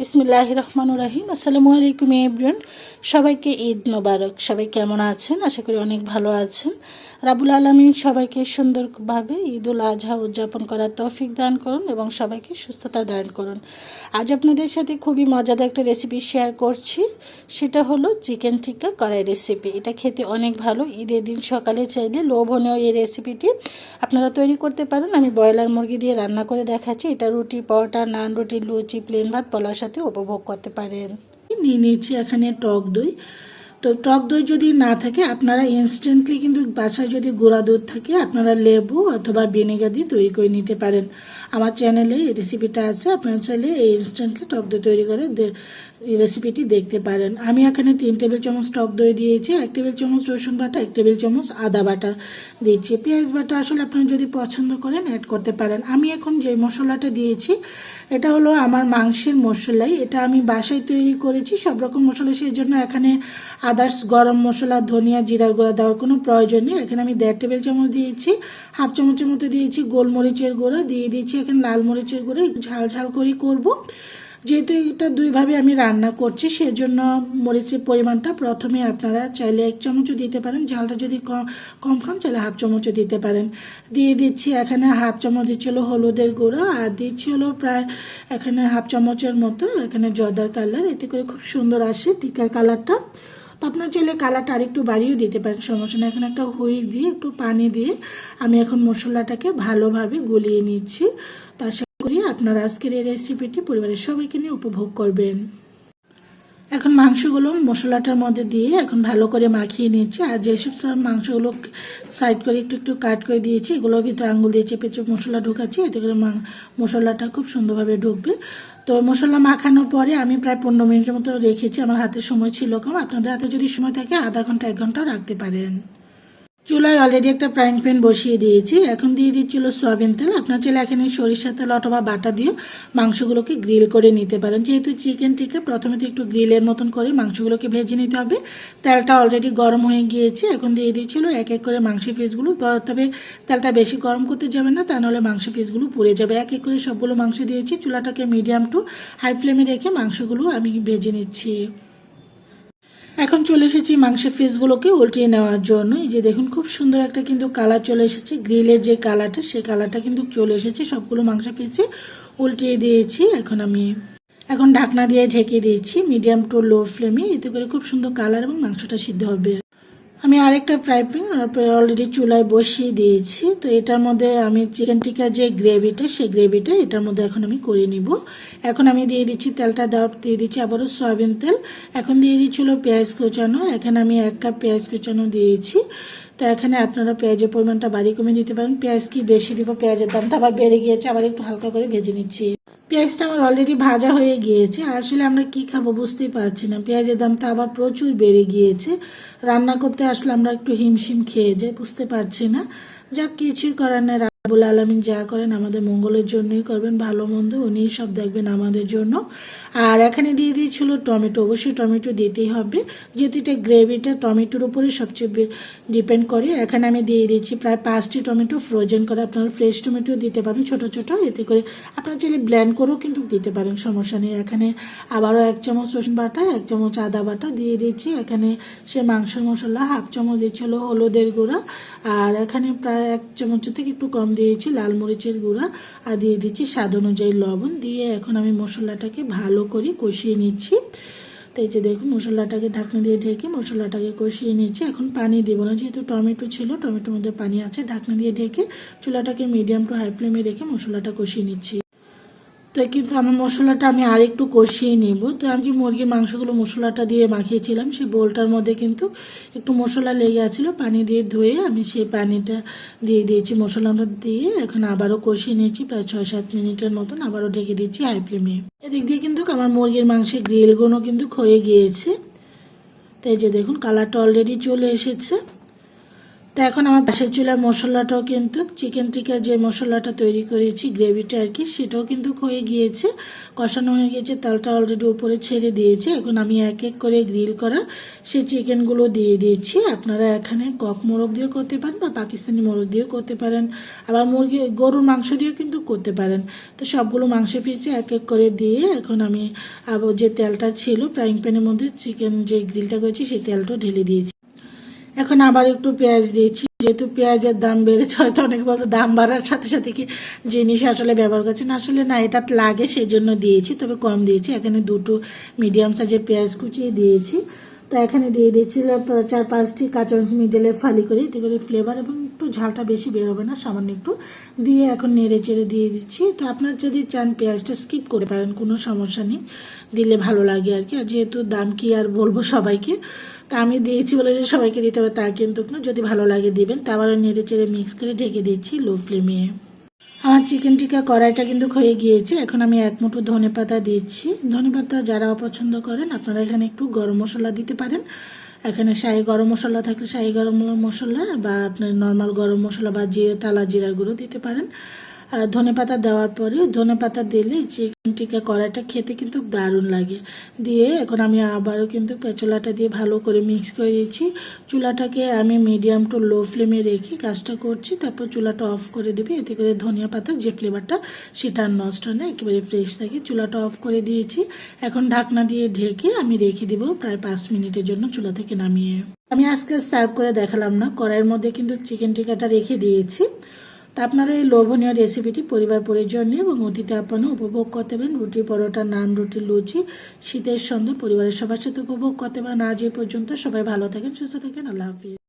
বিসমিল্লাহ রহমান রাহিম। আসসালামু আলাইকুম এভরিওয়ান। সবাইকে ঈদ মোবারক। সবাই কেমন আছেন? আশা করি অনেক ভালো আছেন। রাবুল আলমিন সবাইকে সুন্দরভাবে ঈদ উল আজহা উদযাপন করার তৌফিক দান করুন এবং সবাইকে সুস্থতা দান করুন। আজ আপনাদের সাথে খুবই মজাদার একটা রেসিপি শেয়ার করছি। সেটা হলো চিকেন টিক্কা কড়াই রেসিপি এটা খেতে অনেক ভালো। ঈদের দিন সকালে চাইলে লোভনীয় এই রেসিপিটি আপনারা তৈরি করতে পারেন। আমি ব্রয়লার মুরগি দিয়ে রান্না করে দেখাচ্ছি। এটা রুটি, পরোটা, নান রুটি, লুচি প্লেন ভাত পোলার সাথে উপভোগ করতে পারেন। নিয়ে নিয়েছি এখানে টক দই। তো টক দই যদি না থাকে, আপনারা ইনস্ট্যান্টলি কিন্তু বাসায় যদি গুঁড়া দুধ থাকে, আপনারা লেবু অথবা ভিনেগার দিয়ে তৈরি করে নিতে পারেন। আমার চ্যানেলে এই রেসিপিটা আছে, আপনারা চাইলে এই ইনস্ট্যান্টলি টক দই তৈরি করে রেসিপিটি দেখতে পারেন। আমি এখানে তিন টেবিল চামচ টক দই দিয়েছি, এক টেবিল চামচ রসুন বাটা, এক টেবিল চামচ আদা বাটা দিয়েছি। পেঁয়াজ বাটা আসলে আপনারা যদি পছন্দ করেন অ্যাড করতে পারেন। আমি এখন যে মশলাটা দিয়েছি, এটা হলো আমার মাংসের মশলাই। এটা আমি বাসায় তৈরি করেছি, সব রকম মশলা সেই জন্য এখানে আদার্স গরম মশলা, ধনিয়া, জিরার গুঁড়া দেওয়ার কোনো প্রয়োজন নেই। এখানে আমি দেড় টেবিল চামচ দিয়েছি হাফ চামচের মতো দিয়েছি গোলমরিচের গুঁড়া। দিয়ে দিয়েছি এখানে লাল মরিচের গুঁড়া। ঝাল ঝাল করে করব। যেহেতু এটা দুইভাবে আমি রান্না করছি, সেজন্য মরিচের পরিমাণটা প্রথমে আপনারা চাইলে এক চামচও দিতে পারেন, ঝালটা যদি কম খান চাইলে হাফ চামচও দিতে পারেন। দিয়ে দিচ্ছি এখানে হাফ চামচ দিচ্ছি হলো হলুদের গুঁড়ো, আর দিচ্ছি হলো প্রায় এখানে হাফ চামচের মতো এখানে জর্দার কালার, এতে করে খুব সুন্দর আসে টিকার কালারটা। তো আপনার চাইলে কালারটা আরেকটু বাড়িয়েও দিতে পারেন, সমস্যা না এখন একটা হুইক দিয়ে, একটু পানি দিয়ে আমি এখন মশলাটাকে ভালোভাবে গলিয়ে নিচ্ছি। তো আশা করি আপনারা আজকের এই রেসিপিটি পরিবারের সবাইকে নিয়ে উপভোগ করবেন। এখন মাংসগুলো মশলাটার মধ্যে দিয়ে এখন ভালো করে মাখিয়ে নিয়েছি। আর যেসব সব মাংসগুলো সাইড করে একটু একটু কাট করে দিয়েছি, এগুলোর ভিতরে আঙুল দিয়ে চেপে মশলা ঢুকাচ্ছি। এতে করে মশলাটা খুব সুন্দরভাবে ঢুকবে। তো মশলা মাখানোর পরে আমি প্রায় পনেরো মিনিটের মতো রেখেছি। আমার হাতে সময় ছিল কম। আপনাদের হাতে যদি সময় থাকে, আধা ঘণ্টা, এক ঘণ্টা রাখতে পারেন। চুলায় অলরেডি একটা ফ্রাইং প্যান বসিয়ে দিয়েছি। এখন দিয়ে দিচ্ছিল সয়াবিন তেল। আপনার চাইলে এখানে সরিষার তেল অথবা বাটা দিয়ে মাংসগুলোকে গ্রিল করে নিতে পারেন। যেহেতু চিকেন টিকে প্রথমে তো একটু গ্রিলের মতন করে মাংসগুলোকে ভেজে নিতে হবে। তেলটা অলরেডি গরম হয়ে গিয়েছে। এখন দিয়ে দিচ্ছিল এক এক করে মাংস পিসগুলো তবে তেলটা বেশি গরম করতে যাবে না, তা নাহলে মাংস পিসগুলো পুড়ে যাবে। এক এক করে সবগুলো মাংস দিয়েছি। চুলাটাকে মিডিয়াম টু হাই ফ্লেমে রেখে মাংসগুলো আমি ভেজে নিচ্ছি। এখন চলে এসেছি মাংসের পিসগুলোকে উল্টিয়ে নেওয়ার জন্য। এই যে দেখুন, খুব সুন্দর একটা কিন্তু কালার চলে এসেছে। গ্রিলের যে কালারটা, সেই কালারটা কিন্তু চলে এসেছে। সবগুলো মাংস পিসে উল্টিয়ে দিয়েছি। এখন আমি, এখন ঢাকনা দিয়ে ঢেকে দিয়েছি। মিডিয়াম টু লো ফ্লেমে এতে করে খুব সুন্দর কালার এবং মাংসটা সিদ্ধ হবে। আমি আরেকটা ফ্রাই প্যান অলরেডি চুলায় বসিয়ে দিয়েছি। তো এটার মধ্যে আমি চিকেন টিকার যে গ্রেভিটা সেই গ্রেভিটা এটার মধ্যে এখন আমি করে নিব। এখন আমি দিয়ে দিচ্ছি তেলটা দেওয়া দিয়ে দিচ্ছি আবারও সয়াবিন তেল। এখন দিয়ে দিচ্ছিল পেঁয়াজ কুচানো। এখানে আমি এক কাপ পেঁয়াজ কুচানো দিয়েছি। তো এখানে আপনারা পেঁয়াজের পরিমাণটা বাড়ি কমিয়ে দিতে পারেন। পেঁয়াজ কি বেশি দিব? পেঁয়াজের দাম তো আবার বেড়ে গিয়েছে। আবার একটু হালকা করে ভেজে নিচ্ছি। পেঁয়াজটা আমার অলরেডি ভাজা হয়ে গিয়েছে। আসলে আমরা কি খাব বুঝতেই পারছি না। পেঁয়াজের দাম তো আবার প্রচুর বেড়ে গিয়েছে। রান্না করতে আসলে আমরা একটু হিমশিম খেয়ে যাই, বুঝতে পারছি না। যা কিছুই করার নেই। রাবুল আলমিন যা করেন আমাদের মঙ্গলের জন্যই করবেন, ভালো মন্দ উনিই সব দেখবেন আমাদের জন্য। আর এখানে দিয়ে দিয়েছিল টমেটো, অবশ্যই টমেটো দিতেই হবে। যেহেতু এটা গ্রেভিটা টমেটোর উপরে সবচেয়ে ডিপেন্ড করে। এখানে আমি দিয়ে দিয়েছি প্রায় পাঁচটি টমেটো ফ্রোজেন করে। আপনারা ফ্রেশ টমেটো দিতে পারেন, ছোট ছোট, এতে করে আপনারা চাইলে ব্ল্যান্ড করেও কিন্তু দিতে পারেন, সমস্যা নেই। এখানে আবারও এক চামচ রসুন বাটা, এক চামচ আদা বাটা দিয়ে দিয়েছি। এখানে সে মাংস মশলা হাফ চামচ দিচ্ছিল হলুদের গুঁড়া। আর এখানে প্রায় এক চামচ থেকে একটু কম দিয়েছি, লাল মরিচের গুঁড়া, আর দিয়ে দিচ্ছি স্বাদ অনুযায়ী লবণ। দিয়ে এখন আমি মশলাটাকে ভালো করে কষিয়ে নিচ্ছি। তো এই যে দেখুন, মশলাটাকে ঢাকনা দিয়ে ঢেকে মশলাটাকে কষিয়ে নিচ্ছি। এখন পানি দেবো না, যেহেতু টমেটো ছিল, টমেটোর মধ্যে পানি আছে, ঢাকনা দিয়ে ঢেকে চুলাটাকে মিডিয়াম টু হাই ফ্লেমে রেখে মশলাটা কষিয়ে নিচ্ছি। তো কিন্তু আমার মশলাটা আমি আরেকটু কষিয়ে নেব। তো আমি যে মুরগির মাংসগুলো মশলাটা দিয়ে মাখিয়েছিলাম, সেই বোলটার মধ্যে কিন্তু একটু মশলা লেগে আছিল, পানি দিয়ে ধুয়ে আমি সেই পানিটা দিয়ে দিয়েছি মশলাটা দিয়ে। এখন আবারও কষিয়ে নিয়েছি, প্রায় ছয় সাত মিনিটের মতন আবারও ঢেকে দিয়েছি হাই ফ্লেমে। এদিক দিয়ে কিন্তু আমার মুরগির মাংসের গ্রিলগুলো কিন্তু ক্ষয়ে গিয়েছে। তো এই যে দেখুন, কালারটা অলরেডি চলে এসেছে। তো এখন আমার পাশের চুলার মশলাটাও কিন্তু চিকেন টিকা যে মশলাটা তৈরি করেছি গ্রেভিটা আর কি, সেটাও কিন্তু হয়ে গিয়েছে, কষানো হয়ে গিয়েছে, তালটা অলরেডি উপরে ছেড়ে দিয়েছে। এখন আমি এক এক করে গ্রিল করা সেই চিকেনগুলো দিয়ে দিয়েছি আপনারা এখানে কক মোরগ দিয়েও করতে পারেন বা পাকিস্তানি মোরগ দিয়েও করতে পারেন। আবার মুরগি, গরুর মাংস দিয়েও কিন্তু করতে পারেন। তো সবগুলো মাংস পিসে এক এক করে দিয়ে এখন আমি আবার যে তেলটা ছিল ফ্রাইং প্যানের মধ্যে চিকেন যে গ্রিলটা করেছি, সেই তেলটাও ঢেলে দিয়েছি। এখন আবার একটু পেঁয়াজ দিয়েছি। যেহেতু পেঁয়াজের দাম বেড়েছে, হয়তো অনেক বলতো দাম বাড়ার সাথে সাথে কি জিনিস আসলে ব্যবহার করছেন আসলে না, এটা লাগে সেই জন্য দিয়েছি, তবে কম দিয়েছি। এখানে দুটো মিডিয়াম সাইজের পেঁয়াজ কুচিয়ে দিয়েছি। তো এখানে দিয়ে দিয়েছি চার পাঁচটি কাঁচা মিডেলে ফালি করে, এতে করে ফ্লেভার এবং একটু ঝালটা বেশি বেরোবে না, সামান্য একটু। দিয়ে এখন নেড়ে চেড়ে দিয়ে দিচ্ছি। তো আপনার যদি চান পেঁয়াজটা স্কিপ করে পারেন, কোনো সমস্যা নেই। দিলে ভালো লাগে আর কি। আর যেহেতু দাম কি আর বলব সবাইকে তা আমি দিয়েছি বলে যে সবাইকে দিতে হবে, তা কিন্তু না। যদি ভালো লাগে দিবেন, তা আবার নেড়ে চেড়ে মিক্স করে ঢেকে দিচ্ছি লো ফ্লেমে আমার চিকেন টিকা কড়াইটা কিন্তু হয়ে গিয়েছে। এখন আমি এক মুঠো ধনে পাতা দিচ্ছি ধনে পাতা যারা অপছন্দ করেন, আপনারা এখানে একটু গরম মশলা দিতে পারেন। এখানে শাহি গরম মশলা থাকলে শাহি গরম মশলা বা আপনার নর্মাল গরম মশলা বা জিরা টালা জিরা গুঁড়ো দিতে পারেন। ধনে পাতা দেওয়ার পরে ধনে পাতা দিলে চিকেন টিকা কড়াইটা খেতে কিন্তু দারুণ লাগে। দিয়ে এখন আমি আবারও কিন্তু পেঁচলাটা দিয়ে ভালো করে মিক্স করে দিয়েছি চুলাটাকে আমি মিডিয়াম টু লো ফ্লেমে রেখে কাজটা করছি, তারপর চুলাটা অফ করে দেবে, এতে করে ধনিয়া পাতার যে ফ্লেভারটা সেটা নষ্ট না, একেবারে ফ্রেশ থাকে। চুলাটা অফ করে দিয়েছি। এখন ঢাকনা দিয়ে ঢেকে আমি রেখে দিব প্রায় পাঁচ মিনিটের জন্য চুলা থেকে নামিয়ে। আমি আজকে সার্ভ করে দেখালাম না, কড়াইয়ের মধ্যে কিন্তু চিকেন টিকাটা রেখে দিয়েছি। তা আপনারা এই লোভনীয় রেসিপিটি পরিবার পরিজন নিয়ে এবং অতিথি আপনারা উপভোগ করতে পারেন। রুটি পরোটা, নান, রুটি, লুচি, শীতের সন্ধ্যে পরিবারের সবার সাথে উপভোগ করতে পারেন। আজ এই পর্যন্ত সবাই ভালো থাকেন, সুস্থ থাকেন। আল্লাহ হাফিজ।